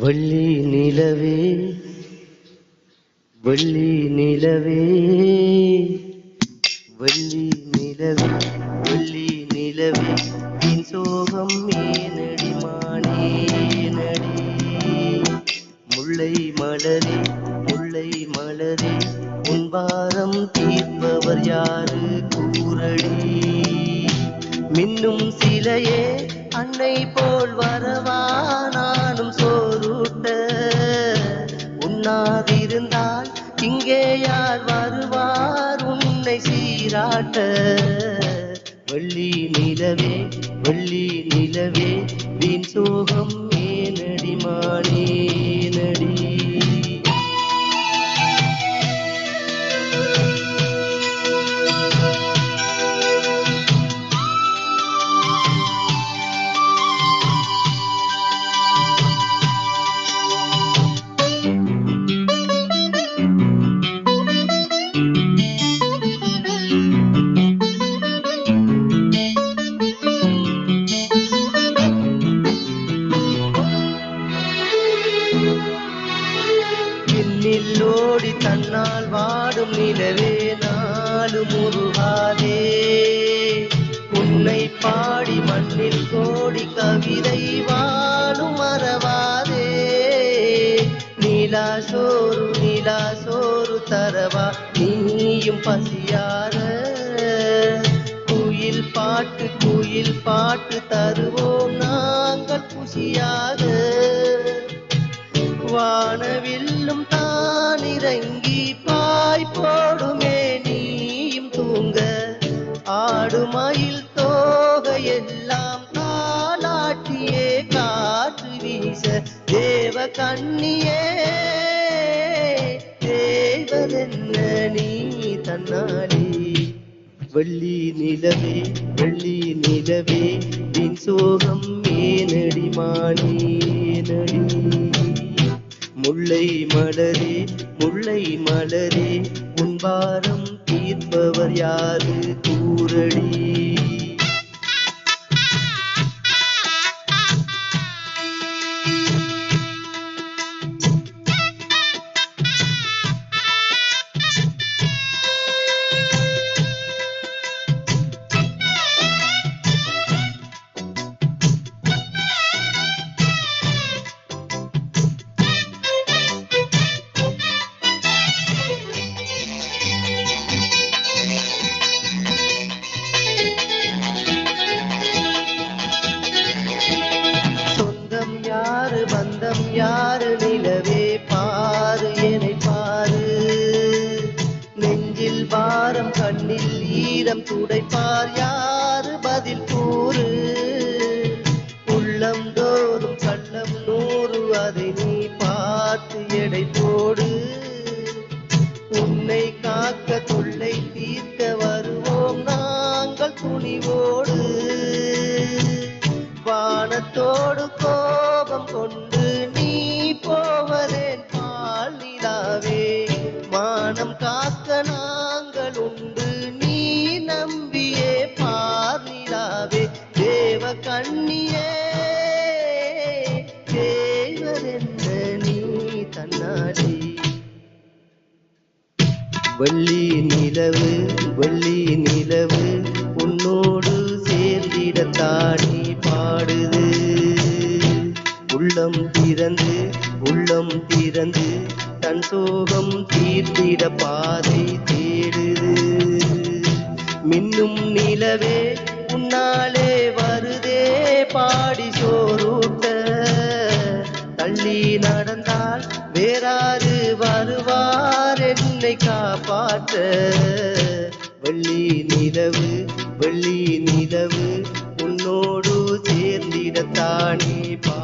வள்ளி நிலவே வள்ளி நிலவே வள்ளி நிலவே வள்ளி நிலவே. என் சோகம் ஏனடி மானேனடி முல்லை மலரே முல்லை மலரே. உன் பாரம் தீர்ப்பவர் யாரு கூறடி? மின்னும் சிலையே அன்னை போல் வரவா உண்ணாதிருந்தால் இங்கே யார் வருவார்? உன்னை சீராட்ட. வள்ளி நிலவே வள்ளி நிலவே வீண் சோகம் ஏனடி நாடும் நிலவே நாடும் முருகாதே உன்னை பாடி மண்ணில் கோடி கவிதை வாழும் மறவாதே. நீலா சோறு நீலா சோறு தரவா நீயும் பசியார குயில் பாட்டு குயில் பாட்டு தருவோம் நாங்கள் குஷியாக வானவில்லும் தான் இறங்கி பா காற்று தேவ கண்ணியே. தேவதென்ன நீ தன்னாடி வெள்ளி நிலவே வெள்ளி நிலவே நின் சோகம் ஏனடி மானே முல்லை மலரே முல்லை மலரே உன் பாரம் தீர்ப்பவர் யாரு? கூறடி. ஈரம் துடைப்பார் யாரு? பதில் கூறு. உள்ளம் தோறும் கள்ளம் நூறு அதை நீ பார்த்து எடை போடு. உன்னை காக்க தொல்லை தீர்க்க வருவோம் நாங்கள் துணிவோடு. வானத்தோடு கோபம் கொண்டு நீ போவதேன் பால் நிலாவே. மானம் காக்க நாங்கள் உண்டு. தேவரென்ன நீ தன்னாடி வெள்ளி நிலவு வெள்ளி நிலவு உன்னோடு சேர்ந்திடத்தாடி பாடுது. உள்ளம் திறந்து உள்ளம் திறந்து தன் சோகம் தீர்த்திட பாதை தேடுது. மின்னும் நிலவே உன்னாலே வா காப்பாற்ற வெள்ளி நிலவு வெள்ளி நிலவு உன்னோடு சேர்ந்திடத்தானே பா